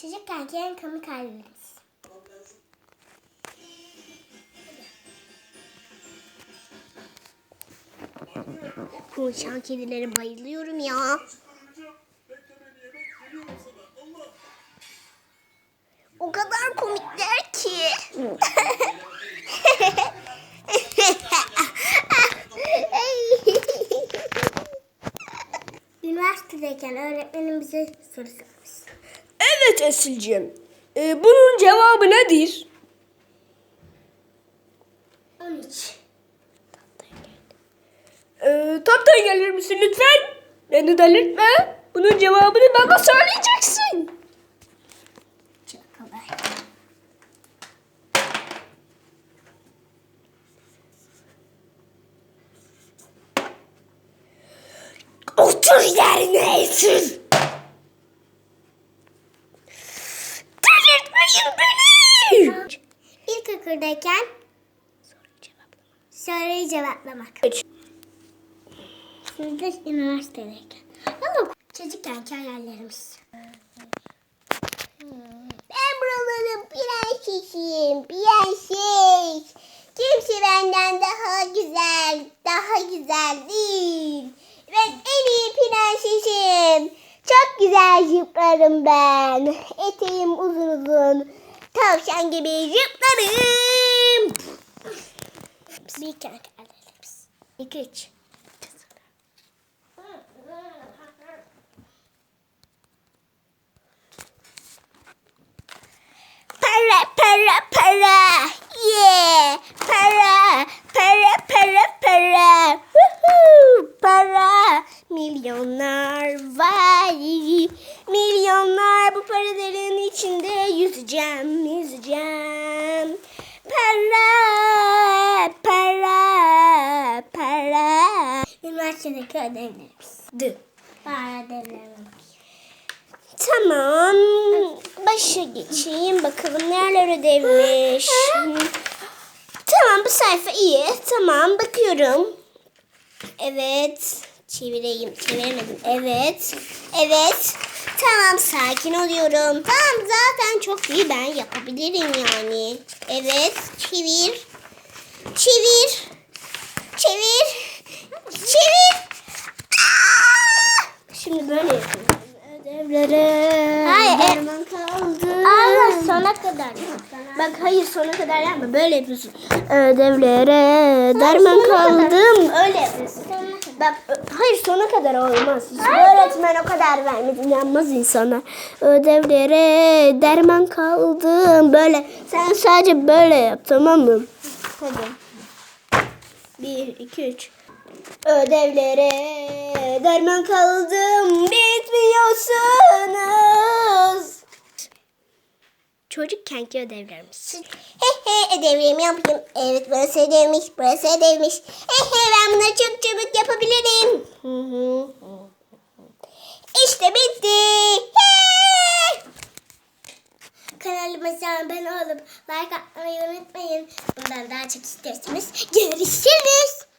Çocukken en komik hallerimiz. Konuşan kedilere bayılıyorum ya. O kadar komikler ki. Üniversitedeyken öğretmenim bize soru sormuş. Evet Esil'cim. Ee, bunun cevabı nedir? 13. Ee, tahtaya gelir misin lütfen? Beni delirtme. Bunun cevabını bana söyleyeceksin. Çok kolay. Otur yerine Esil. Delirtmeyin beni. İlkokuldayken soruyu cevaplamak. Üç. Şimdi üniversitedeyken. Ama çocukken hayallerimiz. Zıplarım ben. Eteğim uzun uzun. Tavşan gibi zıplarım. Bir kere hayallerimiz. İki üç. Para para para. Yeah. Para para para para. Woohoo. Para. Milyonlar. Milyonlar bu paraların içinde yüzeceğim, yüzeceğim. Para, para, para. Üniversitedeki ödevlerimiz. D. Para ödevlerimiz. Tamam. Başa geçeyim bakalım neler ödevmiş. tamam bu sayfa iyi. Tamam bakıyorum. Evet. Çevireyim. Çeviremedim. Evet. Evet. Tamam sakin oluyorum. Tamam zaten çok iyi ben yapabilirim yani. Evet. Çevir. Çevir. Çevir. Çevir. Aa! Şimdi böyle yapayım. Ödevlere. Hayır, e- derman kaldı. Allah sona kadar. yap. Bak hayır sona kadar yapma. Böyle yapıyorsun. Ödevlere derman kaldım. Öyle yapıyorsun. Ö- hayır sona kadar olmaz. Hayır. öğretmen o kadar vermedi. inanmaz insanlar. Ödevlere derman kaldım. Böyle. Sen sadece böyle yap tamam mı? Hadi. Bir, iki, üç. Ödevlere derman kaldım. Bitmiyorsunuz. Çocukkenki ödevlerimiz. He he ödevlerimi yapayım. Evet burası ödevmiş, burası ödevmiş. He he ben bunları çok çabuk yapabilirim. İşte bitti. He! Kanalıma abone olup like atmayı unutmayın. Bundan daha çok isterseniz görüşürüz.